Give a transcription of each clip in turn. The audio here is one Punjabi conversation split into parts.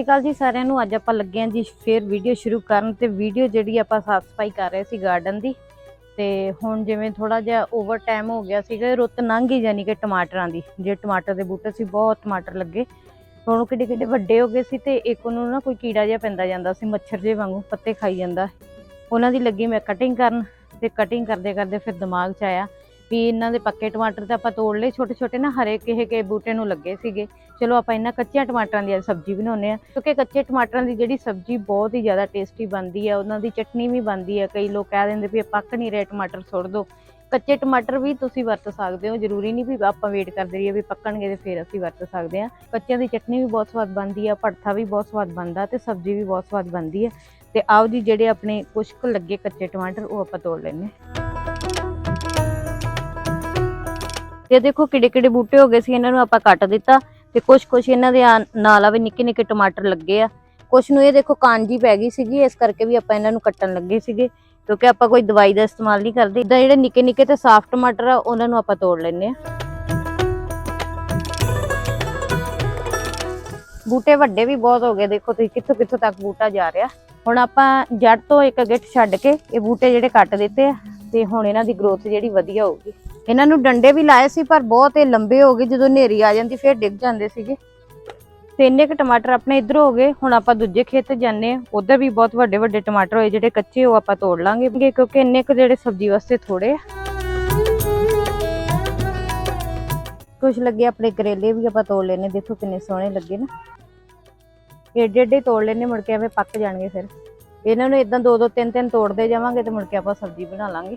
ਸਤਿ ਸ਼੍ਰੀ ਅਕਾਲ ਜੀ, ਸਾਰਿਆਂ ਨੂੰ ਅੱਜ ਆਪਾਂ ਲੱਗੇ ਹਾਂ ਜੀ ਫੇਰ ਵੀਡੀਓ ਸ਼ੁਰੂ ਕਰਨ ਤੇ ਵੀਡੀਓ ਜਿਹੜੀ ਆਪਾਂ ਸਾਫ਼ ਸਫ਼ਾਈ ਕਰ ਰਹੇ ਸੀ ਗਾਰਡਨ ਦੀ ਤੇ ਹੁਣ ਜਿਵੇਂ ਥੋੜਾ ਜਿਹਾ ਓਵਰ ਟਾਈਮ ਹੋ ਗਿਆ ਸੀਗਾ ਰੁੱਤ ਲੰਘ ਗਈ ਯਾਨੀ ਕਿ ਟਮਾਟਰਾਂ ਦੀ, ਜੇ ਟਮਾਟਰ ਦੇ ਬੂਟੇ ਸੀ, ਬਹੁਤ ਟਮਾਟਰ ਲੱਗੇ। ਹੁਣ ਉਹ ਕਿੱਡੇ ਕਿੱਡੇ ਵੱਡੇ ਹੋ ਗਏ ਸੀ ਤੇ ਇੱਕ ਉਹਨੂੰ ਨਾ ਕੋਈ ਕੀੜਾ ਜਿਹਾ ਪੈਂਦਾ ਜਾਂਦਾ ਸੀ, ਮੱਛਰ ਜੇ ਵਾਂਗੂ ਪੱਤੇ ਖਾਈ ਜਾਂਦਾ। ਉਹਨਾਂ ਦੀ ਲੱਗੀ ਮੈਂ ਕਟਿੰਗ ਕਰਨ ਤੇ ਕਟਿੰਗ ਕਰਦੇ ਕਰਦੇ ਫਿਰ ਦਿਮਾਗ 'ਚ ਆਇਆ ਵੀ ਇਹਨਾਂ ਦੇ ਪੱਕੇ ਟਮਾਟਰ ਤਾਂ ਆਪਾਂ ਤੋੜ ਲਏ ਛੋਟੇ ਛੋਟੇ ਨਾ ਹਰੇ ਕਿਸੇ ਕੇ ਬੂਟੇ ਨੂੰ ਲੱਗੇ ਸੀਗੇ। ਚਲੋ ਆਪਾਂ ਇਹਨਾਂ ਕੱਚਿਆਂ ਟਮਾਟਰਾਂ ਦੀ ਸਬਜ਼ੀ ਬਣਾਉਂਦੇ ਆ ਕਿਉਂਕਿ ਕੱਚੇ ਟਮਾਟਰਾਂ ਦੀ ਜਿਹੜੀ ਸਬਜ਼ੀ ਬਹੁਤ ਹੀ ਜ਼ਿਆਦਾ ਟੇਸਟੀ ਬਣਦੀ ਆ ਉਹਨਾਂ ਦੀ ਚਟਨੀ ਵੀ ਬਣਦੀ ਹੈ। ਕਈ ਲੋਕ ਕਹਿ ਦਿੰਦੇ ਵੀ ਪੱਕ ਨਹੀਂ ਰਹੇ, ਟਮਾਟਰ ਸੁੱਟ ਦਿਓ ਕੱਚੇ ਟਮਾਟਰ ਵੀ ਤੁਸੀਂ ਵਰਤ ਸਕਦੇ ਹੋ, ਜ਼ਰੂਰੀ ਨਹੀਂ ਵੀ ਆਪਾਂ ਵੇਟ ਕਰਦੇ ਰਹੀਏ ਵੀ ਪੱਕਣਗੇ ਤੇ ਫਿਰ ਅਸੀਂ ਵਰਤ ਸਕਦੇ ਹਾਂ। ਕੱਚਿਆਂ ਦੀ ਚਟਨੀ ਵੀ ਬਹੁਤ ਸਵਾਦ ਬਣਦੀ ਆ ਭੜਥਾ ਵੀ ਬਹੁਤ ਸਵਾਦ ਬਣਦਾ ਤੇ ਸਬਜ਼ੀ ਵੀ ਬਹੁਤ ਸਵਾਦ ਬਣਦੀ ਹੈ। ਤੇ ਆਓ ਜੀ, ਜਿਹੜੇ ਆਪਣੇ ਕੁਸ਼ਕ ਲੱਗੇ ਕੱਚੇ ਟਮਾਟਰ, ਉਹ ਆਪਾਂ ਤੋੜ ਲੈਣੇ ਤੇ ਦੇਖੋ ਕਿਹੜੇ ਕਿਹੜੇ ਬੂਟੇ ਹੋ ਗਏ ਸੀ, ਇਹਨਾਂ ਨੂੰ ਆਪਾਂ ਕੱਟ ਦਿੱਤਾ ਤੇ ਕੁਛ ਕੁਛ ਇਹਨਾਂ ਦੇ ਨਾਲ ਆ ਨਿੱਕੇ ਨਿੱਕੇ ਟਮਾਟਰ ਲੱਗੇ ਆ। ਕੁਛ ਨੂੰ ਇਹ ਦੇਖੋ ਕਾਂਜੀ ਪੈ ਗਈ ਸੀਗੀ, ਇਸ ਕਰਕੇ ਵੀ ਆਪਾਂ ਇਹਨਾਂ ਨੂੰ ਕੱਟਣ ਲੱਗੇ ਸੀਗੇ, ਕਿਉਂਕਿ ਆਪਾਂ ਕੋਈ ਦਵਾਈ ਦਾ ਇਸਤੇਮਾਲ ਨਹੀਂ ਕਰਦੇ। ਇਦਾਂ ਜਿਹੜੇ ਨਿੱਕੇ ਨਿੱਕੇ ਤੇ ਸਾਫ਼ ਟਮਾਟਰ ਆ, ਉਹਨਾਂ ਨੂੰ ਆਪਾਂ ਤੋੜ ਲੈਂਦੇ ਆ। ਬੂਟੇ ਵੱਡੇ ਵੀ ਬਹੁਤ ਹੋ ਗਏ, ਦੇਖੋ ਤੁਸੀਂ ਕਿੱਥੋਂ ਕਿੱਥੋਂ ਤੱਕ ਬੂਟਾ ਜਾ ਰਿਹਾ। ਹੁਣ ਆਪਾਂ ਜੜ ਤੋਂ ਇੱਕ ਗਿੱਠ ਛੱਡ ਕੇ ਇਹ ਬੂਟੇ ਜਿਹੜੇ ਕੱਟ ਦਿੱਤੇ ਆ, ਤੇ ਹੁਣ ਇਹਨਾਂ ਦੀ ਗਰੋਥ ਜਿਹੜੀ ਵਧੀਆ ਹੋਊਗੀ। ਇਹਨਾਂ ਨੂੰ ਡੰਡੇ ਵੀ ਲਾਏ ਸੀ, ਪਰ ਬਹੁਤ ਇਹ ਲੰਬੇ ਹੋ ਗਏ, ਜਦੋਂ ਹਨੇਰੀ ਆ ਜਾਂਦੀ ਫਿਰ ਡਿੱਗ ਜਾਂਦੇ ਸੀਗੇ। ਤੇ ਇੰਨੇ ਕ ਟਮਾਟਰ ਆਪਣੇ ਇੱਧਰ ਹੋ ਗਏ, ਹੁਣ ਆਪਾਂ ਦੂਜੇ ਖੇਤ ਤੇ ਜਾਂਦੇ ਆ ਉਧਰ ਵੀ ਬਹੁਤ ਵੱਡੇ ਵੱਡੇ ਟਮਾਟਰ ਹੋਏ, ਜਿਹੜੇ ਕੱਚੇ ਉਹ ਆਪਾਂ ਤੋੜ ਲਾਂਗੇ, ਕਿਉਂਕਿ ਇੰਨੇ ਕ ਜਿਹੜੇ ਸਬਜ਼ੀ ਵਾਸਤੇ ਥੋੜੇ ਆ। ਕੁਝ ਲੱਗੇ ਆਪਣੇ ਕਰੇਲੇ ਵੀ ਆਪਾਂ ਤੋੜ ਲੈਨੇ ਦੇਖੋ ਕਿੰਨੇ ਸੋਹਣੇ ਲੱਗੇ ਨਾ। ਏਡੇ ਏਡੇ ਤੋੜ ਲੈਨੇ ਮੁੜ ਕੇ ਐਵੇਂ ਪੱਕ ਜਾਣਗੇ ਫਿਰ। ਇਹਨਾਂ ਨੂੰ ਇਦਾਂ ਦੋ ਦੋ ਤਿੰਨ ਤਿੰਨ ਤੋੜਦੇ ਜਾਵਾਂਗੇ ਤੇ ਮੁੜ ਕੇ ਆਪਾਂ ਸਬਜ਼ੀ ਬਣਾ ਲਾਂਗੇ।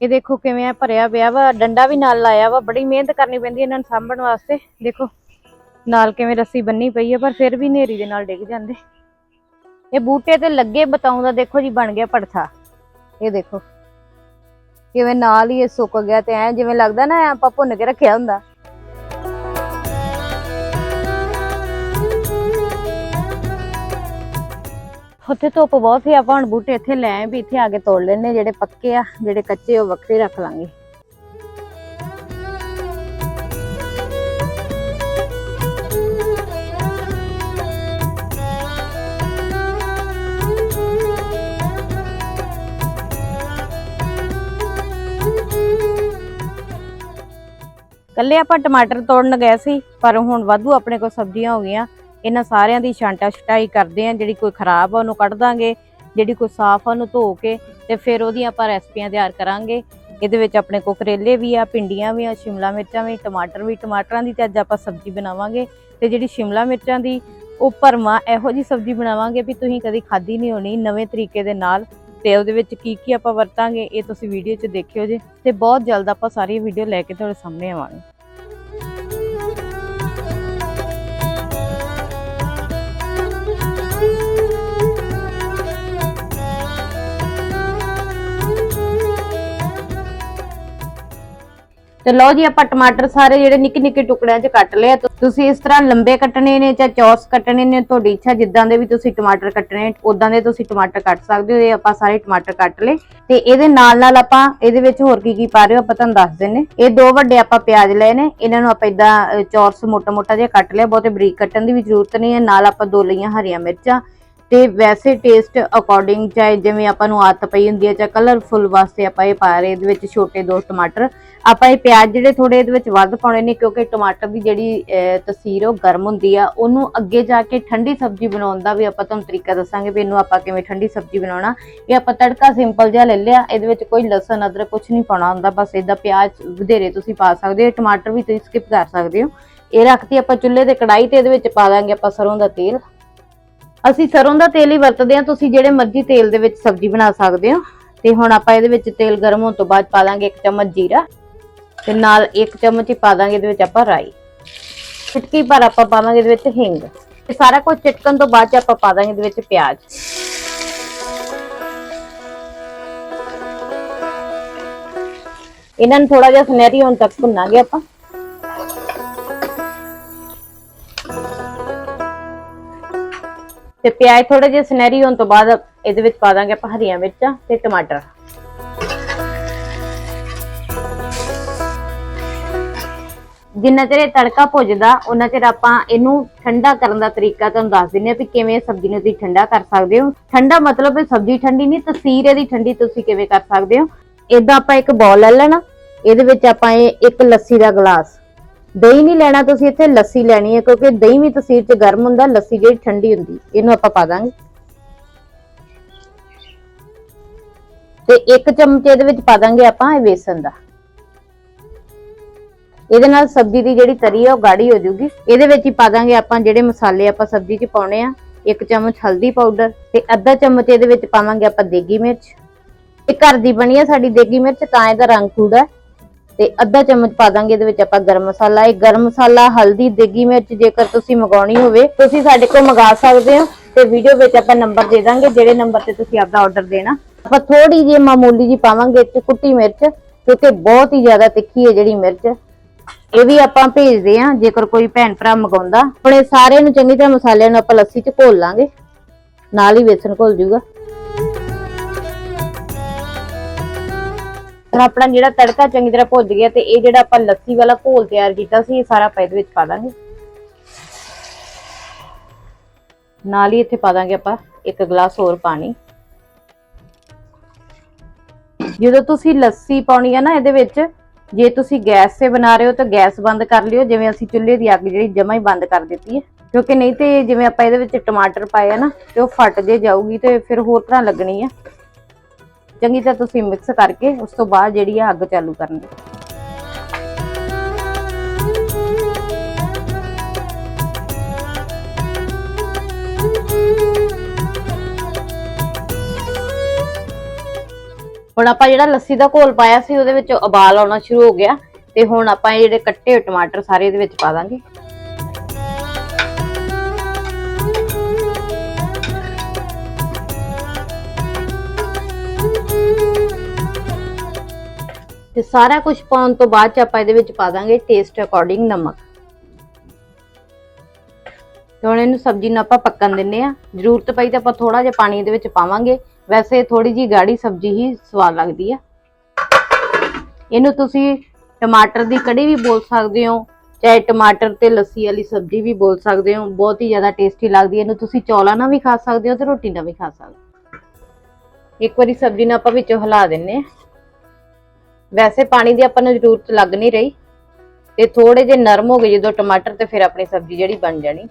ਇਹ ਦੇਖੋ ਕਿਵੇਂ ਆ, ਭਰਿਆ ਪਿਆ ਵਾ, ਡੰਡਾ ਵੀ ਨਾਲ ਲਾਇਆ ਵਾ, ਬੜੀ ਮਿਹਨਤ ਕਰਨੀ ਪੈਂਦੀ ਇਹਨਾਂ ਨੂੰ ਸਾਂਭਣ ਵਾਸਤੇ। ਦੇਖੋ, ਨਾਲ ਕਿਵੇਂ ਰੱਸੀ ਬੰਨੀ ਪਈ ਆ, ਪਰ ਫਿਰ ਵੀ ਨੇਰੀ ਦੇ ਨਾਲ ਡਿੱਗ ਜਾਂਦੇ। ਇਹ ਬੂਟੇ ਤੇ ਲੱਗੇ ਬਤਾਉਂਦਾ ਦੇਖੋ ਜੀ, ਬਣ ਗਿਆ ਪੜਥਾ ਇਹ ਦੇਖੋ, ਕਿਵੇਂ ਨਾਲ ਹੀ ਇਹ ਸੁੱਕ ਗਿਆ ਤੇ ਐ ਜਿਵੇਂ ਲੱਗਦਾ ਨਾ ਆਪਾਂ ਭੁੰਨ ਕੇ ਰੱਖਿਆ ਹੁੰਦਾ। ਉੱਥੇ ਧੁੱਪ ਬਹੁਤ ਸੀ, ਆਪਾਂ ਹੁਣ ਬੂਟੇ ਇੱਥੇ ਲੈ ਆਏ ਵੀ ਇੱਥੇ ਆ ਕੇ ਤੋੜ ਲੈਣੇ ਜਿਹੜੇ ਪੱਕੇ ਆ, ਜਿਹੜੇ ਕੱਚੇ ਉਹ ਵੱਖਰੇ ਰੱਖ ਲਾਂਗੇ। ਕੱਲੇ ਆਪਾਂ ਟਮਾਟਰ ਤੋੜਨ ਗਏ ਸੀ, ਪਰ ਹੁਣ ਵਾਧੂ ਆਪਣੇ ਕੋਲ ਸਬਜ਼ੀਆਂ ਹੋ ਗਈਆਂ। ਇਹਨਾਂ ਸਾਰਿਆਂ ਦੀ ਛਾਂਟਾ ਛਟਾਈ ਕਰਦੇ ਆ, ਜਿਹੜੀ ਕੋਈ ਖਰਾਬ ਆ ਉਹਨੂੰ ਕੱਢ ਦਾਂਗੇ, ਜਿਹੜੀ ਕੋਈ ਸਾਫ਼ ਆ ਉਹਨੂੰ ਧੋ ਕੇ ਤੇ ਫਿਰ ਉਹਦੀਆਂ ਆਪਾਂ ਰੈਸਪੀਆਂ ਤਿਆਰ ਕਰਾਂਗੇ। ਇਹਦੇ ਵਿੱਚ ਆਪਣੇ ਕੋ ਕਰੇਲੇ ਵੀ ਆ ਪਿੰਡੀਆਂ ਵੀ ਆ, ਸ਼ਿਮਲਾ ਮਿਰਚਾਂ ਵੀ, ਟਮਾਟਰ ਵੀ, ਟਮਾਟਰਾਂ ਦੀ ਤੇ ਅੱਜ ਆਪਾਂ ਸਬਜ਼ੀ ਬਣਾਵਾਂਗੇ ਤੇ ਜਿਹੜੀ ਸ਼ਿਮਲਾ ਮਿਰਚਾਂ ਦੀ ਉਹ ਭਰਮਾ ਇਹੋ ਜੀ ਸਬਜ਼ੀ ਬਣਾਵਾਂਗੇ ਵੀ ਤੁਸੀਂ ਕਦੀ ਖਾਧੀ ਨਹੀਂ ਹੋਣੀ ਨਵੇਂ ਤਰੀਕੇ ਦੇ ਨਾਲ ਤੇ ਉਹਦੇ ਵਿੱਚ ਕੀ ਕੀ ਆਪਾਂ ਵਰਤਾਂਗੇ ਇਹ ਤੁਸੀਂ ਵੀਡੀਓ 'ਚ ਦੇਖਿਓ ਜੇ ਤੇ ਬਹੁਤ ਜਲਦ ਆਪਾਂ ਸਾਰੀ ਵੀਡੀਓ ਲੈ ਕੇ ਤੁਹਾਡੇ ਸਾਹਮਣੇ ਆਵਾਂਗੇ। ਤੇ ਲਓ ਜੀ, ਆਪਾਂ ਟਮਾਟਰ ਸਾਰੇ ਜਿਹੜੇ ਨਿੱਕੇ ਨਿੱਕੇ ਟੁਕੜਿਆਂ 'ਚ ਕੱਟ ਲਿਆ ਤੁਸੀਂ ਇਸ ਤਰ੍ਹਾਂ ਲੰਬੇ ਕੱਟਣੇ ਨੇ ਜਾਂ ਚੌਰਸ ਕੱਟਣੇ ਨੇ, ਤੁਹਾਡੀ ਇੱਛਾ ਜਿੱਦਾਂ ਦੇ ਵੀ ਤੁਸੀਂ ਟਮਾਟਰ ਕੱਟਣੇ ਉਦਾਂ ਦੇ ਤੁਸੀਂ ਟਮਾਟਰ ਕੱਟ ਸਕਦੇ ਹੋ, ਇਹ ਆਪਾਂ ਸਾਰੇ ਟਮਾਟਰ ਕੱਟ ਲਏ। ਤੇ ਇਹਦੇ ਨਾਲ ਨਾਲ ਆਪਾਂ ਇਹਦੇ ਵਿੱਚ ਹੋਰ ਕੀ ਕੀ ਪਾ ਰਹੇ ਹੋ, ਆਪਾਂ ਤੁਹਾਨੂੰ ਦੱਸ ਦਿੰਨੇ। ਇਹ ਦੋ ਵੱਡੇ ਆਪਾਂ ਪਿਆਜ਼ ਲਏ ਨੇ, ਇਹਨਾਂ ਨੂੰ ਆਪਾਂ ਇਦਾਂ ਚੌਰਸ ਮੋਟਾ ਮੋਟਾ ਜਿਹਾ ਕੱਟ ਲਿਆ, ਬਹੁਤੇ ਬਰੀਕ ਕੱਟਣ ਦੀ ਵੀ ਜ਼ਰੂਰਤ ਨਹੀਂ ਹੈ। ਨਾਲ ਆਪਾਂ ਦੋ ਲਈਆਂ ਹਰੀਆਂ ਮਿਰਚਾਂ ਤੇ ਵੈਸੇ ਟੇਸਟ ਅਕੋਰਡਿੰਗ ਚਾਹੇ ਜਿਵੇਂ ਆਪਾਂ ਨੂੰ ਆਦਤ ਪਈ ਹੁੰਦੀ ਹੈ ਜਾਂ ਕਲਰਫੁਲ ਵਾਸਤੇ ਆਪਾਂ ਇਹ ਪਾ ਰਹੇ, ਇਹਦੇ ਵਿੱਚ ਛੋਟੇ ਦੋ ਟਮਾਟਰ। ਆਪਾਂ ਇਹ ਪਿਆਜ਼ ਜਿਹੜੇ ਥੋੜੇ ਇਹਦੇ ਵਿੱਚ ਵੱਧ ਪਾਉਣੇ ਨੇ ਕਿਉਂਕਿ ਟਮਾਟਰ ਦੀ ਜਿਹੜੀ ਤਸੀਰ ਉਹ ਗਰਮ ਹੁੰਦੀ ਆ, ਉਹਨੂੰ ਅੱਗੇ ਜਾ ਕੇ ਠੰਡੀ ਸਬਜ਼ੀ ਬਣਾਉਣ ਦਾ ਵੀ ਆਪਾਂ ਤੁਹਾਨੂੰ ਤਰੀਕਾ ਦੱਸਾਂਗੇ ਵੀ ਇਹਨੂੰ ਆਪਾਂ ਕਿਵੇਂ ਠੰਡੀ ਸਬਜ਼ੀ ਬਣਾਉਣਾ। ਇਹ ਆਪਾਂ ਤੜਕਾ ਸਿੰਪਲ ਜਿਹਾ ਲੈ ਲਿਆ, ਇਹਦੇ ਵਿੱਚ ਕੋਈ ਲਸਣ, ਅਦਰਕ ਕੁਝ ਨਹੀਂ ਪਾਉਣਾ ਹੁੰਦਾ, ਬਸ ਇਹਦਾ ਪਿਆਜ਼ ਵਧੇਰੇ ਤੁਸੀਂ ਪਾ ਸਕਦੇ ਹੋ, ਟਮਾਟਰ ਵੀ ਤੁਸੀਂ ਸਕਿਪ ਕਰ ਸਕਦੇ ਹੋ। ਇਹ ਰੱਖਤੀ ਆਪਾਂ ਚੁੱਲ੍ਹੇ ਤੇ ਕੜਾਈ ਤੇ ਇਹਦੇ ਵਿੱਚ ਪਾ ਦਾਂਗੇ ਆਪਾਂ ਸਰੋਂ ਦਾ ਤੇਲ। ਅਸੀਂ ਸਰੋਂ ਦਾ ਤੇਲ ਹੀ ਵਰਤਦੇ ਹਾਂ, ਤੁਸੀਂ ਜਿਹੜੇ ਮਰਜ਼ੀ ਤੇਲ ਦੇ ਵਿੱਚ ਸਬਜ਼ੀ ਬਣਾ ਸਕਦੇ ਹੋ। ਤੇ ਹੁਣ ਆਪਾਂ ਇਹਦੇ ਵਿੱਚ ਤੇਲ ਗਰਮ ਹੋਣ ਤੋਂ ਬਾਅਦ ਪਾ ਦਾਂਗੇ ਇੱਕ ਚਮਚ ਜੀਰਾ ਤੇ ਨਾਲ ਇੱਕ ਚਮਚ ਹੀ ਪਾ ਦਾਂਗੇ ਇਹਦੇ ਵਿੱਚ ਆਪਾਂ ਰਾਈ। ਚਟਕੀ ਪਰ ਆਪਾਂ ਪਾਵਾਂਗੇ ਇਹਦੇ ਵਿੱਚ ਹਿੰਗ ਤੇ ਸਾਰਾ ਕੁਝ ਚਟਕਣ ਤੋਂ ਬਾਅਦ ਚ ਆਪਾਂ ਪਾ ਦਾਂਗੇ ਇਹਦੇ ਵਿੱਚ ਪਿਆਜ਼। ਇਹਨਾਂ ਨੂੰ ਥੋੜਾ ਜਿਹਾ ਸੁਨਹਿਰੀ ਹੋਣ ਤੱਕ ਭੁੰਨਾਂਗੇ ਆਪਾਂ। ਤੇ ਪਿਆਜ਼ ਥੋੜੇ ਜਿਹਾ ਸੁਨਹਿਰੀ ਹੋਣ ਤੋਂ ਬਾਅਦ ਇਹਦੇ ਵਿੱਚ ਪਾ ਦਾਂਗੇ ਆਪਾਂ ਹਰੀਆਂ ਮਿਰਚਾਂ ਤੇ ਟਮਾਟਰ। ਜਿੰਨਾ ਚਿਰ ਇਹ ਤੜਕਾ ਭੁੱਜਦਾ ਉਹਨਾਂ ਚਿਰ ਆਪਾਂ ਇਹਨੂੰ ਠੰਡਾ ਕਰਨ ਦਾ ਤਰੀਕਾ ਤੁਹਾਨੂੰ ਦੱਸ ਦਿੰਨੇ ਆ ਵੀ ਕਿਵੇਂ ਸਬਜ਼ੀ ਨੂੰ ਤੁਸੀਂ ਠੰਡਾ ਕਰ ਸਕਦੇ ਹੋ। ਠੰਡਾ ਮਤਲਬ ਹੈ ਸਬਜ਼ੀ ਠੰਡੀ ਨਹੀਂ, ਤਸੀਰ ਇਹਦੀ ਠੰਡੀ ਤੁਸੀਂ ਕਿਵੇਂ ਕਰ ਸਕਦੇ ਹੋ। ਇਦਾਂ ਆਪਾਂ ਇੱਕ ਬੌਲ ਲੈ ਲੈਣਾ। ਇਹਦੇ ਵਿੱਚ ਆਪਾਂ ਇਹ ਇੱਕ ਲੱਸੀ ਦਾ ਗਲਾਸ ਦਹੀਂ ਨਹੀਂ ਲੈਣਾ, ਤੁਸੀਂ ਇੱਥੇ ਲੱਸੀ ਲੈਣੀ ਹੈ, ਕਿਉਂਕਿ ਦਹੀਂ ਵੀ ਤਸੀਰ 'ਚ ਗਰਮ ਹੁੰਦਾ, ਲੱਸੀ ਜਿਹੜੀ ਠੰਡੀ ਹੁੰਦੀ, ਇਹਨੂੰ ਆਪਾਂ ਪਾ ਦਾਂਗੇ। ਤੇ ਇੱਕ ਚਮਚ ਇਹਦੇ ਵਿੱਚ ਪਾ ਦਾਂਗੇ ਆਪਾਂ ਇਹ ਵੇਸਣ ਦਾ। ਇਹਦੇ ਨਾਲ ਸਬਜ਼ੀ ਦੀ ਜਿਹੜੀ ਤਰੀ ਹੈ ਉਹ ਗਾੜੀ ਹੋ ਜਾਊਗੀ। ਇਹਦੇ ਵਿੱਚ ਹੀ ਪਾ ਦਾਂਗੇ ਆਪਾਂ ਜਿਹੜੇ ਮਸਾਲੇ ਆਪਾਂ ਸਬਜ਼ੀ 'ਚ ਪਾਉਣੇ ਆ, ਇੱਕ ਚਮਚ ਹਲਦੀ ਪਾਊਡਰ ਤੇ ਅੱਧਾ ਚਮਚ ਇਹਦੇ ਵਿੱਚ ਪਾਵਾਂਗੇ ਆਪਾਂ ਦੇਗੀ ਮਿਰਚ। ਇਹ ਘਰ ਦੀ ਬਣੀ ਹੈ ਸਾਡੀ ਦੇਗੀ ਮਿਰਚ, ਤਾਂ ਇਹਦਾ ਰੰਗ ਕੂੜਾ ਤੇ ਅੱਧਾ ਚਮਚ ਪਾ ਦਾਂਗੇ ਇਹਦੇ ਵਿੱਚ ਆਪਾਂ ਗਰਮ ਮਸਾਲਾ। ਇਹ ਗਰਮ ਮਸਾਲਾ, ਹਲਦੀ, ਦੇਗੀ ਮਿਰਚ ਜੇਕਰ ਤੁਸੀਂ ਮੰਗਾਉਣੀ ਹੋਵੇ, ਤੁਸੀਂ ਸਾਡੇ ਕੋਲ ਮੰਗਾ ਸਕਦੇ ਹੋ। ਤੇ ਵੀਡੀਓ ਵਿੱਚ ਆਪਾਂ ਨੰਬਰ ਦੇ ਦਾਂਗੇ, ਜਿਹੜੇ ਨੰਬਰ ਤੇ ਤੁਸੀਂ ਆਪਦਾ ਆਰਡਰ ਦੇਣਾ। ਆਪਾਂ ਥੋੜੀ ਜਿਹੀ ਮਾਮੂਲੀ ਜੀ ਪਾਵਾਂਗੇ ਇੱਥੇ ਕੁੱਟੀ ਮਿਰਚ ਕਿਉਂਕਿ ਬਹੁਤ ਹੀ ਜ਼ਿਆਦਾ ਤਿੱਖੀ ਹੈ ਜਿਹੜੀ ਮਿਰਚ। ਇਹ ਵੀ ਆਪਾਂ ਭੇਜਦੇ ਆ ਜੇਕਰ ਕੋਈ ਭੈਣ ਭਰਾ ਮੰਗਾਉਂਦਾ। ਆਪਣੇ ਸਾਰੇ ਨੂੰ ਚੰਗੀ ਤਰ੍ਹਾਂ ਮਸਾਲਿਆਂ ਨੂੰ ਆਪਾਂ ਲੱਸੀ 'ਚ ਘੋਲ ਲਾਂਗੇ। ਨਾਲ ਹੀ ਵੇਸਣ ਘੋਲ ਜੂਗਾ। ਆਪਣਾ ਜਿਹੜਾ ਤੜਕਾ ਚੰਗੀ ਤਰ੍ਹਾਂ ਭੁੱਜ ਗਿਆ ਤੇ ਇਹ ਜਿਹੜਾ ਆਪਾਂ ਲੱਸੀ ਵਾਲਾ ਘੋਲ ਤਿਆਰ ਕੀਤਾ ਸੀ, ਇਹ ਸਾਰਾ ਆਪਾਂ ਇਹਦੇ ਵਿੱਚ ਪਾ ਦਾਂਗੇ। ਨਾਲ ਹੀ ਇੱਥੇ ਪਾ ਦਾਂਗੇ ਆਪਾਂ ਇੱਕ ਗਲਾਸ ਹੋਰ ਪਾਣੀ। ਜਦੋਂ ਤੁਸੀਂ ਲੱਸੀ ਪਾਉਣੀ ਹੈ ਨਾ ਇਹਦੇ ਵਿੱਚ, ਜੇ ਤੁਸੀਂ ਗੈਸ ਤੇ ਬਣਾ ਰਹੇ ਹੋ ਤਾਂ ਗੈਸ ਬੰਦ ਕਰ ਲਿਓ, ਜਿਵੇਂ ਅਸੀਂ ਚੁੱਲ੍ਹੇ ਦੀ ਅੱਗ ਜਿਹੜੀ ਜਮਾ ਹੀ ਬੰਦ ਕਰ ਦਿੱਤੀ ਹੈ। ਕਿਉਂਕਿ ਨਹੀਂ ਤੇ ਜਿਵੇਂ ਆਪਾਂ ਇਹਦੇ ਵਿੱਚ ਟਮਾਟਰ ਪਾਏ ਆ ਨਾ, ਤੇ ਉਹ ਫਟ ਜੇ ਜਾਊਗੀ ਤੇ ਫਿਰ ਹੋਰ ਤਰ੍ਹਾਂ ਲੱਗਣੀ ਆ। ਚੰਗੀ ਤਰ੍ਹਾਂ ਤੁਸੀਂ ਮਿਕਸ ਕਰਕੇ ਉਸ ਤੋਂ ਬਾਅਦ ਜਿਹੜੀ ਆ ਅੱਗ ਚਾਲੂ ਕਰਨੀ। ਹੁਣ ਆਪਾਂ ਜਿਹੜਾ ਲੱਸੀ ਦਾ ਘੋਲ ਪਾਇਆ ਸੀ, ਉਹਦੇ ਵਿੱਚ ਉਬਾਲ ਆਉਣਾ ਸ਼ੁਰੂ ਹੋ ਗਿਆ ਤੇ ਹੁਣ ਆਪਾਂ ਇਹ ਜਿਹੜੇ ਕੱਟੇ ਹੋਏ ਟਮਾਟਰ ਸਾਰੇ ਇਹਦੇ ਵਿੱਚ ਪਾ ਦਾਂਗੇ। ਤੇ ਸਾਰਾ ਕੁਝ ਪਾਉਣ ਤੋਂ ਬਾਅਦ ਚ ਆਪਾਂ ਇਹਦੇ ਵਿੱਚ ਪਾ ਦਾਂਗੇ ਟੇਸਟ ਅਕੋਰਡਿੰਗ ਨਮਕ। ਹੁਣ ਇਹਨੂੰ ਸਬਜ਼ੀ ਨੂੰ ਆਪਾਂ ਪੱਕਣ ਦਿੰਨੇ ਆ। ਜ਼ਰੂਰਤ ਪਈ ਤਾਂ ਆਪਾਂ ਥੋੜਾ ਜਿਹਾ ਪਾਣੀ ਇਹਦੇ ਵਿੱਚ ਪਾਵਾਂਗੇ। ਵੈਸੇ ਥੋੜੀ ਜੀ ਗਾੜੀ ਸਬਜ਼ੀ ਹੀ ਸਵਾਦ ਲੱਗਦੀ ਆ। ਇਹਨੂੰ ਤੁਸੀਂ ਟਮਾਟਰ ਦੀ ਕੜੀ ਵੀ ਬੋਲ ਸਕਦੇ ਹੋ, ਚਾਹੇ ਟਮਾਟਰ ਤੇ ਲੱਸੀ ਵਾਲੀ ਸਬਜ਼ੀ ਵੀ ਬੋਲ ਸਕਦੇ ਹੋ, ਬਹੁਤ ਹੀ ਜ਼ਿਆਦਾ ਟੇਸਟੀ ਲੱਗਦੀ ਹੈ ਇਹਨੂੰ ਤੁਸੀਂ ਚੌਲਾਂ ਨਾਲ ਵੀ ਖਾ ਸਕਦੇ ਹੋ ਤੇ ਰੋਟੀ ਨਾਲ ਵੀ ਖਾ ਸਕਦੇ ਹੋ। ਇੱਕ ਵਾਰੀ ਸਬਜ਼ੀ ਨੂੰ ਆਪਾਂ ਵਿੱਚੋਂ ਹਿਲਾ ਦਿੰਨੇ ਆ। ਵੈਸੇ ਪਾਣੀ ਦੀ ਆਪਾਂ ਨੂੰ ਜ਼ਰੂਰਤ ਲੱਗ ਨਹੀਂ ਰਹੀ। ਤੇ ਥੋੜੇ ਜਿਹੇ ਨਰਮ ਹੋ ਗਏ ਜਦੋਂ ਟਮਾਟਰ ਤੇ ਫਿਰ ਆਪਣੀ ਸਬਜ਼ੀ ਜਿਹੜੀ ਬਣ ਜਾਣੀ।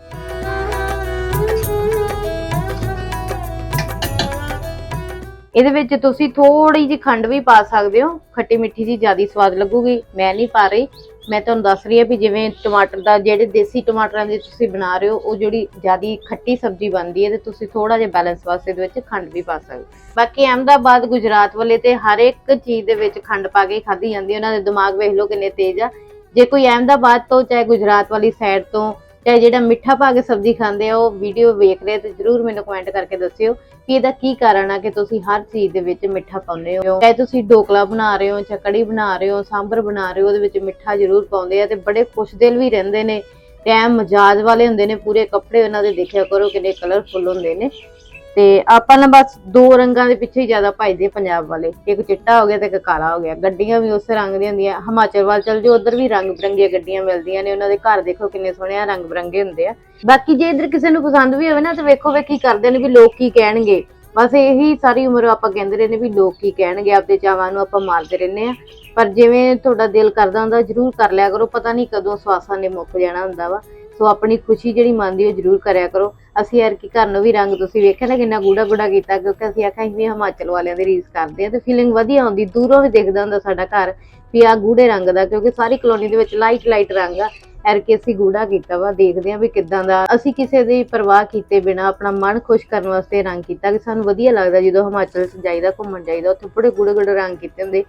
ਇਹਦੇ ਵਿੱਚ ਤੁਸੀਂ ਥੋੜੀ ਜਿਹੀ ਖੰਡ ਵੀ ਪਾ ਸਕਦੇ ਹੋ। ਖੱਟੀ ਮਿੱਠੀ ਜੀ ਜ਼ਿਆਦਾ ਸਵਾਦ ਲੱਗੂਗੀ। ਮੈਂ ਨਹੀਂ ਪਾ ਰਹੀ। ਮੈਂ ਤੁਹਾਨੂੰ ਦੱਸ ਰਹੀ ਹਾਂ ਵੀ ਜਿਵੇਂ ਟਮਾਟਰ ਦਾ ਜਿਹੜੇ ਦੇਸੀ ਟਮਾਟਰਾਂ ਦੇ ਤੁਸੀਂ ਬਣਾ ਰਹੇ ਹੋ, ਉਹ ਜਿਹੜੀ ਜ਼ਿਆਦੀ ਖੱਟੀ ਸਬਜ਼ੀ ਬਣਦੀ ਹੈ ਤੇ ਤੁਸੀਂ ਥੋੜਾ ਜਿਹਾ ਬੈਲੈਂਸ ਵਾਸਤੇ ਇਹਦੇ ਵਿੱਚ ਖੰਡ ਵੀ ਪਾ ਸਕਦੇ ਬਾਕੀ ਅਹਿਮਦਾਬਾਦ, ਗੁਜਰਾਤ ਵਾਲੇ ਤੇ ਹਰ ਇੱਕ ਚੀਜ਼ ਦੇ ਵਿੱਚ ਖੰਡ ਪਾ ਕੇ ਖਾਧੀ ਜਾਂਦੀ ਉਹਨਾਂ ਦੇ ਦਿਮਾਗ ਵੇਖ ਲਓ ਕਿੰਨੇ ਤੇਜ਼ ਆ। ਜੇ ਕੋਈ ਅਹਿਮਦਾਬਾਦ ਤੋਂ ਚਾਹੇ ਗੁਜਰਾਤ ਵਾਲੀ ਸਾਈਡ ਤੋਂ ਚਾਹੇ ਜਿਹੜਾ ਮਿੱਠਾ ਪਾ ਕੇ ਸਬਜ਼ੀ ਖਾਂਦੇ ਆ, ਉਹ ਵੀਡੀਓ ਵੇਖ ਰਹੇ ਤੇ ਜਰੂਰ ਮੈਨੂੰ ਕਮੈਂਟ ਕਰਕੇ ਦੱਸਿਓ ਕਿ ਇਹਦਾ ਕੀ ਕਾਰਨ ਆ ਕਿ ਤੁਸੀਂ ਹਰ ਚੀਜ਼ ਦੇ ਵਿੱਚ ਮਿੱਠਾ ਪਾਉਂਦੇ ਹੋ। ਚਾਹੇ ਤੁਸੀਂ ਢੋਕਲਾ ਬਣਾ ਰਹੇ ਹੋ ਚਾਹੇ ਕੜੀ ਬਣਾ ਰਹੇ ਹੋ, ਸਾਂਬਰ ਬਣਾ ਰਹੇ ਹੋ, ਉਹਦੇ ਵਿੱਚ ਮਿੱਠਾ ਜ਼ਰੂਰ ਪਾਉਂਦੇ ਆ ਤੇ ਬੜੇ ਖੁਸ਼ਦਿਲ ਵੀ ਰਹਿੰਦੇ ਨੇ। ਟਾਈਮ ਮਜਾਜ ਵਾਲੇ ਹੁੰਦੇ ਨੇ, ਪੂਰੇ ਕੱਪੜੇ ਉਹਨਾਂ ਦੇ ਦੇਖਿਆ ਕਰੋ ਕਿੰਨੇ ਕਲਰਫੁੱਲ ਹੁੰਦੇ ਨੇ। ਤੇ ਆਪਾਂ ਨਾ ਬਸ ਦੋ ਰੰਗਾਂ ਦੇ ਪਿੱਛੇ ਹੀ ਜ਼ਿਆਦਾ ਭਜਦੇ ਪੰਜਾਬ ਵਾਲੇ। ਇੱਕ ਚਿੱਟਾ ਹੋ ਗਿਆ ਤੇ ਇੱਕ ਕਾਲਾ ਹੋ ਗਿਆ। ਗੱਡੀਆਂ ਵੀ ਉਸੇ ਰੰਗ ਦੀਆਂ ਹੁੰਦੀਆਂ। ਹਿਮਾਚਲ ਵੱਲ ਚਲ ਜਾਓ, ਉਧਰ ਵੀ ਰੰਗ ਬਰੰਗੀਆਂ ਗੱਡੀਆਂ ਮਿਲਦੀਆਂ ਨੇ। ਉਹਨਾਂ ਦੇ ਘਰ ਦੇਖੋ ਕਿੰਨੇ ਸੋਹਣੇ ਆ, ਰੰਗ ਬਰੰਗੇ ਹੁੰਦੇ ਆ। ਬਾਕੀ ਜੇ ਇਧਰ ਕਿਸੇ ਨੂੰ ਪਸੰਦ ਵੀ ਹੋਵੇ ਨਾ, ਤਾਂ ਵੇਖੋ ਵੇ ਕੀ ਕਰਦੇ ਨੇ ਵੀ ਲੋਕ ਕੀ ਕਹਿਣਗੇ। ਬਸ ਇਹੀ ਸਾਰੀ ਉਮਰ ਆਪਾਂ ਕਹਿੰਦੇ ਰਹਿੰਦੇ ਵੀ ਲੋਕ ਕੀ ਕਹਿਣਗੇ, ਆਪਦੇ ਚਾਵਾਂ ਨੂੰ ਆਪਾਂ ਮਾਰਦੇ ਰਹਿੰਦੇ ਆ। ਪਰ ਜਿਵੇਂ ਤੁਹਾਡਾ ਦਿਲ ਕਰਦਾ ਹੁੰਦਾ, ਜਰੂਰ ਕਰ ਲਿਆ ਕਰੋ। ਪਤਾ ਨਹੀਂ ਕਦੋਂ ਸਵਾਸਾਂ ਨੇ ਮੁੱਕ ਜਾਣਾ ਹੁੰਦਾ ਵਾ। ਸੋ ਆਪਣੀ ਖੁਸ਼ੀ ਜਿਹੜੀ ਮੰਨਦੀ ਉਹ ਜਰੂਰ ਕਰਿਆ ਕਰੋ। ਅਸੀਂ ਯਾਰ ਕੀ ਘਰ ਨੂੰ ਵੀ ਰੰਗ ਤੁਸੀਂ ਵੇਖਿਆ ਨਾ ਕਿੰਨਾ ਗੂੜਾ ਗੂੜਾ ਕੀਤਾ, ਕਿਉਂਕਿ ਅਸੀਂ ਆਖਿਆ ਸੀ ਵੀ ਹਿਮਾਚਲ ਵਾਲਿਆਂ ਦੀ ਰੀਸ ਕਰਦੇ ਆ ਤੇ ਫੀਲਿੰਗ ਵਧੀਆ ਆਉਂਦੀ, ਦੂਰੋਂ ਵੀ ਦਿਖਦਾ ਹੁੰਦਾ ਸਾਡਾ ਘਰ ਵੀ ਆ ਗੂੜੇ ਰੰਗ ਦਾ, ਕਿਉਂਕਿ ਸਾਰੀ ਕਲੋਨੀ ਦੇ ਵਿੱਚ ਲਾਈਟ ਲਾਈਟ ਰੰਗ ਆ। ਐਰਕੇ ਅਸੀਂ ਗੂੜਾ ਕੀਤਾ ਵਾ, ਦੇਖਦੇ ਆ ਵੀ ਕਿੱਦਾਂ ਦਾ। ਅਸੀਂ ਕਿਸੇ ਦੀ ਪਰਵਾਹ ਕੀਤੇ ਬਿਨਾ ਆਪਣਾ ਮਨ ਖੁਸ਼ ਕਰਨ ਵਾਸਤੇ ਰੰਗ ਕੀਤਾ ਕਿ ਸਾਨੂੰ ਵਧੀਆ ਲੱਗਦਾ ਜਦੋਂ ਹਿਮਾਚਲ ਚ ਜਾਈਦਾ, ਘੁੰਮਣ ਜਾਈਦਾ, ਉੱਥੇ ਬੜੇ ਗੂੜੇ ਗੂੜੇ ਰੰਗ ਕੀਤੇ ਹੁੰਦੇ।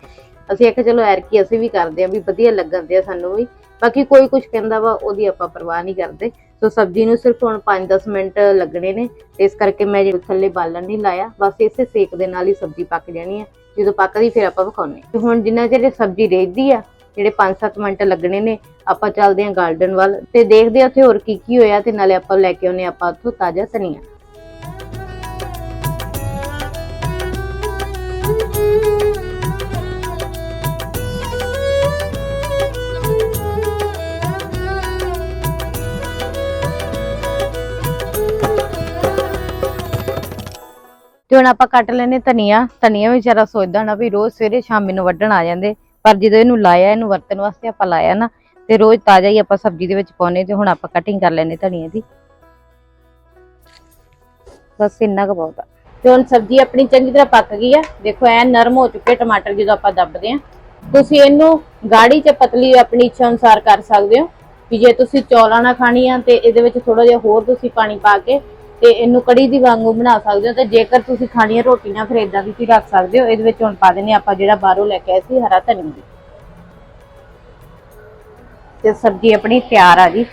ਅਸੀਂ ਆਖਿਆ ਚਲੋ ਐਰਕੀ ਅਸੀਂ ਵੀ ਕਰਦੇ ਆ ਵੀ ਵਧੀਆ ਲੱਗਣ ਦੇ ਸਾਨੂੰ ਵੀ। ਬਾਕੀ ਕੋਈ ਕੁਝ ਕਹਿੰਦਾ ਵਾ, ਉਹਦੀ ਆਪਾਂ ਪਰਵਾਹ ਨਹੀਂ ਕਰਦੇ। ਸੋ ਸਬਜ਼ੀ ਨੂੰ ਸਿਰਫ ਹੁਣ 5-10 ਮਿੰਟ ਲੱਗਣੇ ਨੇ ਇਸ ਕਰਕੇ ਮੈਂ ਜਿਹੜੇ ਥੱਲੇ ਬਾਲਣ ਨਹੀਂ ਲਾਇਆ, ਬਸ ਇਸੇ ਸੇਕ ਦੇ ਨਾਲ ਹੀ ਸਬਜ਼ੀ ਪੱਕ ਜਾਣੀ ਹੈ ਜਦੋਂ ਪੱਕਦੀ ਫਿਰ ਆਪਾਂ ਵਿਖਾਉਨੇ ਤੇ ਹੁਣ ਜਿੰਨਾ ਚਿਰ ਸਬਜ਼ੀ ਰਹਿੰਦੀ ਆ, ਜਿਹੜੇ 5-7 ਮਿੰਟ ਲੱਗਣੇ ਨੇ, ਆਪਾਂ ਚੱਲਦੇ ਆਂ ਗਾਰਡਨ ਵੱਲ, ਤੇ ਦੇਖਦੇ ਆ ਉੱਥੇ ਹੋਰ ਕੀ ਕੀ ਹੋਇਆ, ਤੇ ਨਾਲੇ ਆਪਾਂ ਲੈ ਕੇ ਆਉਨੇ ਆਪਾਂ ਉੱਥੋਂ ਤਾਜ਼ਾ ਧਨੀਆ। ਹੁਣ ਆਪਾਂ ਕੱਟ ਲੈਨੇ ਧਨੀਆ ਧਨੀਆ ਵਿਚਾਰਾ ਸੋਚਦਾ ਨਾ ਵੀ ਰੋਜ਼ ਸਵੇਰੇ ਸ਼ਾਮ ਮੈਨੂੰ ਵੱਢਣ ਆ ਜਾਂਦੇ। ਪਰ ਜਦੋਂ ਇਹਨੂੰ ਲਾਇਆ, ਇਹਨੂੰ ਵਰਤਣ ਵਾਸਤੇ ਆਪਾਂ ਲਾਇਆ ਨਾ, ਤੇ ਰੋਜ਼ ਤਾਜ਼ਾ ਹੀ ਆਪਾਂ ਸਬਜ਼ੀ ਦੇ ਵਿੱਚ ਪਾਉਨੇ ਤੇ ਹੁਣ ਆਪਾਂ ਕਟਿੰਗ ਕਰ ਲੈਨੇ ਧਨੀਆ ਦੀ। ਬਸ ਇੰਨਾ ਕੁ ਬਹੁਤ ਆ। ਤੇ ਹੁਣ ਸਬਜ਼ੀ ਆਪਣੀ ਚੰਗੀ ਤਰ੍ਹਾਂ ਪੱਕ ਗਈ ਆ। ਦੇਖੋ, ਐ ਨਰਮ ਹੋ ਚੁੱਕੇ ਟਮਾਟਰ ਜਦੋਂ ਆਪਾਂ ਦੱਬਦੇ ਆ ਤੁਸੀਂ ਇਹਨੂੰ ਗਾੜੀ ਚ ਪਤਲੀ ਆਪਣੀ ਇੱਛਾ ਅਨੁਸਾਰ ਕਰ ਸਕਦੇ ਹੋ। ਵੀ ਜੇ ਤੁਸੀਂ ਚੌਲਾਂ ਨਾਲ ਖਾਣੀ ਆ ਤੇ ਇਹਦੇ ਵਿੱਚ ਥੋੜਾ ਜਿਹਾ ਹੋਰ ਤੁਸੀਂ ਪਾਣੀ ਪਾ ਕੇ ਤੇ ਇਹਨੂੰ ਕੜੀ ਦੀ ਵਾਂਗੂ ਬਣਾ ਸਕਦੇ ਹੋ ਤੇ ਜੇਕਰ ਤੁਸੀਂ ਖਾਣੀਆਂ ਹੈ ਰੋਟੀ ਨਾਲ ਫਿਰ ਇਦਾਂ ਵੀ ਤੁਸੀਂ ਰੱਖ ਸਕਦੇ ਹੋ, ਇਹਦੇ ਵਿੱਚ ਹੁਣ ਪਾ ਦਿੰਨੇ ਆਪਾਂ ਜਿਹੜਾ ਬਾਹਰੋਂ ਲੈ ਕੇ ਆਏ ਸੀ, ਹਰਾ ਧਨੀਆ ਤੇ ਸਬਜ਼ੀ ਆਪਣੀ ਤਿਆਰ ਆ ਜੀ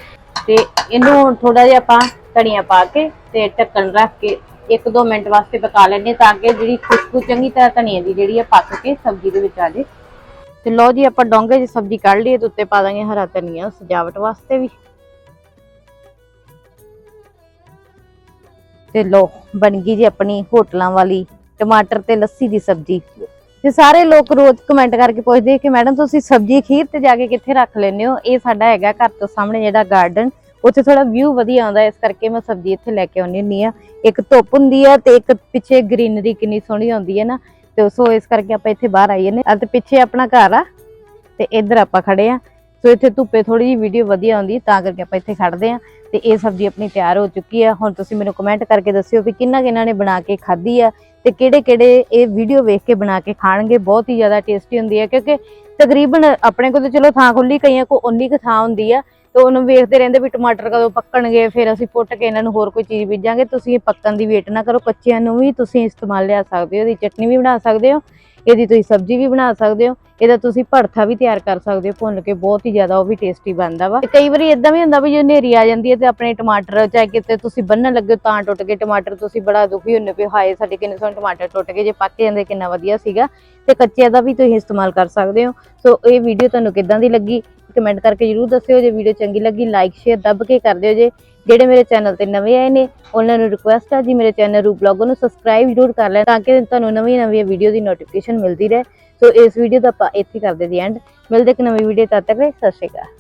ਤੇ ਇਹਨੂੰ ਥੋੜਾ ਜਿਹਾ ਆਪਾਂ ਧਨੀਆ ਪਾ ਕੇ ਤੇ ਢੱਕਣ ਰੱਖ ਕੇ 1-2 ਮਿੰਟ ਵਾਸਤੇ ਪਕਾ ਲੈਣੇ ਤਾਂ ਕਿ ਜਿਹੜੀ ਖੁਸ਼ਬੂ ਚੰਗੀ ਤਰ੍ਹਾਂ ਧਨੀਆ ਦੀ ਜਿਹੜੀ ਆ ਪੱਕ ਕੇ ਸਬਜ਼ੀ ਦੇ ਵਿੱਚ ਆ ਜੇ ਤੇ ਲੋ ਜੀ, ਆਪਾਂ ਡੋਂਗੇ 'ਚ ਸਬਜ਼ੀ ਕੱਢ ਲਈਏ ਤੇ ਉੱਤੇ ਪਾ ਦਾਂਗੇ ਹਰਾ ਧਨੀਆ ਸਜਾਵਟ ਵਾਸਤੇ ਵੀ। ਤੇ ਲੋ ਬਣ ਗਈ ਜੀ ਆਪਣੀ ਹੋਟਲਾਂ ਵਾਲੀ, ਟਮਾਟਰ ਤੇ ਲੱਸੀ ਦੀ ਸਬਜ਼ੀ। ਤੇ ਸਾਰੇ ਲੋਕ ਰੋਜ਼ ਕਮੈਂਟ ਕਰਕੇ ਪੁੱਛਦੇ ਕਿ ਮੈਡਮ ਤੁਸੀਂ ਸਬਜ਼ੀ ਖੀਰ ਤੇ ਜਾ ਕੇ ਕਿੱਥੇ ਰੱਖ ਲੈਂਦੇ ਹੋ? ਇਹ ਸਾਡਾ ਹੈਗਾ ਘਰ ਤੋਂ ਸਾਹਮਣੇ ਜਿਹੜਾ ਗਾਰਡਨ ਉੱਥੇ ਥੋੜਾ ਵਿਊ ਵਧੀਆ ਆਉਂਦਾ ਇਸ ਕਰਕੇ ਮੈਂ ਸਬਜ਼ੀ ਇੱਥੇ ਲੈ ਕੇ ਆਉਂਦੀ ਹੁੰਦੀ ਆ ਇੱਕ ਧੁੱਪ ਹੁੰਦੀ ਆ ਤੇ ਇੱਕ ਪਿੱਛੇ ਗ੍ਰੀਨਰੀ ਕਿੰਨੀ ਸੋਹਣੀ ਆਉਂਦੀ ਹੈ ਨਾ। ਤੇ ਸੋ ਇਸ ਕਰਕੇ ਆਪਾਂ ਇੱਥੇ ਬਾਹਰ ਆਈਏ ਨੇ। ਅਤੇ ਪਿੱਛੇ ਆਪਣਾ ਘਰ ਆ, ਤੇ ਇੱਧਰ ਆਪਾਂ ਖੜੇ ਆ ਸੋ ਇੱਥੇ ਧੁੱਪੇ ਥੋੜੀ ਜਿਹੀ ਵੀਡੀਓ ਵਧੀਆ ਆਉਂਦੀ ਤਾਂ ਕਰਕੇ ਆਪਾਂ ਇੱਥੇ ਖੜਦੇ ਆ ਤੇ ਇਹ ਸਬਜ਼ੀ ਆਪਣੀ ਤਿਆਰ ਹੋ ਚੁੱਕੀ ਆ ਹੁਣ ਤੁਸੀਂ ਮੈਨੂੰ ਕਮੈਂਟ ਕਰਕੇ ਦੱਸਿਓ ਵੀ ਕਿੰਨਾ ਕਿੰਨਾ ਨੇ ਬਣਾ ਕੇ ਖਾਧੀ ਆ ਤੇ ਕਿਹੜੇ ਕਿਹੜੇ ਇਹ ਵੀਡੀਓ ਵੇਖ ਕੇ ਬਣਾ ਕੇ ਖਾਣਗੇ। ਬਹੁਤ ਹੀ ਜ਼ਿਆਦਾ ਟੇਸਟੀ ਹੁੰਦੀ ਹੈ ਕਿਉਂਕਿ ਤਕਰੀਬਨ ਆਪਣੇ ਕੋਲ ਤਾਂ ਚਲੋ ਥਾਂ ਖੁੱਲੀ ਕਈਆਂ ਕੋ ਉਨੀ ਕੁ ਥਾਂ ਹੁੰਦੀ ਆ ਤੇ ਉਹਨੂੰ ਵੇਖਦੇ ਰਹਿੰਦੇ ਵੀ ਟਮਾਟਰ ਕਦੋਂ ਪੱਕਣਗੇ, ਫਿਰ ਅਸੀਂ ਪੁੱਟ ਕੇ ਇਹਨਾਂ ਨੂੰ ਹੋਰ ਕੋਈ ਚੀਜ਼ ਬੀਜਾਂਗੇ। ਤੁਸੀਂ ਇਹ ਪੱਕਣ ਦੀ ਵੇਟ ਨਾ ਕਰੋ, ਕੱਚਿਆਂ ਨੂੰ ਵੀ ਤੁਸੀਂ ਇਸਤੇਮਾਲ ਲਿਆ ਸਕਦੇ ਹੋ, ਇਹਦੀ ਚਟਨੀ ਵੀ ਬਣਾ ਸਕਦੇ ਹੋ। ਇਹਦੀ ਤੁਸੀਂ ਸਬਜ਼ੀ ਵੀ ਬਣਾ ਸਕਦੇ ਹੋ, ਇਹਦਾ ਤੁਸੀਂ ਭੜਥਾ ਵੀ ਤਿਆਰ ਕਰ ਸਕਦੇ ਹੋ, ਭੁੰਨ ਕੇ ਬਹੁਤ ਹੀ ਜ਼ਿਆਦਾ ਉਹ ਵੀ ਟੇਸਟੀ ਬਣਦਾ ਵਾ। ਕਈ ਵਾਰੀ ਇਦਾਂ ਵੀ ਹੁੰਦਾ ਵੀ ਜੇ ਹਨੇਰੀ ਆ ਜਾਂਦੀ ਹੈ ਤੇ ਆਪਣੇ ਟਮਾਟਰ ਚਾਹੇ ਕਿਤੇ ਤੁਸੀਂ ਬੰਨਣ ਲੱਗੇ ਹੋ ਤਾਂ ਟੁੱਟ ਗਏ, ਟਮਾਟਰ ਤੁਸੀਂ ਬੜਾ ਦੁਖੀ ਹੁੰਦੇ ਪਏ ਹਾਏ ਸਾਡੇ ਕਿੰਨੇ ਸੋਹਣੇ ਟਮਾਟਰ ਟੁੱਟ ਗਏ, ਜੇ ਪੱਕ ਜਾਂਦੇ ਕਿੰਨਾ ਵਧੀਆ ਸੀਗਾ। ਤੇ ਕੱਚਿਆਂ ਦਾ ਵੀ ਤੁਸੀਂ ਇਸਤੇਮਾਲ ਕਰ ਸਕਦੇ ਹੋ। ਸੋ ਇਹ ਵੀਡੀਓ ਤੁਹਾਨੂੰ ਕਿੱਦਾਂ ਦੀ ਲੱਗੀ ਕਮੈਂਟ ਕਰਕੇ ਜਰੂਰ ਦੱਸਿਓ। ਜੇ ਵੀਡੀਓ ਚੰਗੀ ਲੱਗੀ ਲਾਈਕ ਸ਼ੇਅਰ ਦੱਬ ਕੇ ਕਰ ਦਿਓ ਜੇ। ਜਿਹੜੇ ਮੇਰੇ ਚੈਨਲ ਤੇ ਨਵੇਂ ਆਏ ਨੇ, ਉਹਨਾਂ ਨੂੰ ਰਿਕੁਐਸਟ ਆ ਜੀ ਮੇਰੇ ਚੈਨਲ ਰੂ ਬਲੌਗ ਨੂੰ ਸਬਸਕ੍ਰਾਈਬ ਜਰੂਰ ਕਰ ਲੈਣ ਤਾਂ ਕਿ ਤੁਹਾਨੂੰ ਨਵੀਂ ਨਵੀਂ ਵੀਡੀਓ ਦੀ ਨੋਟੀਫਿਕੇਸ਼ਨ ਮਿਲਦੀ ਰਹੇ। ਸੋ ਇਸ ਵੀਡੀਓ ਦਾ ਆਪਾਂ ਇੱਥੇ ਕਰਦੇ ਜੀ ਐਂਡ ਮਿਲਦੇ ਇੱਕ ਨਵੀਂ ਵੀਡੀਓ ਤਦ ਤੱਕ ਸਤਿ ਸ਼੍ਰੀ ਅਕਾਲ।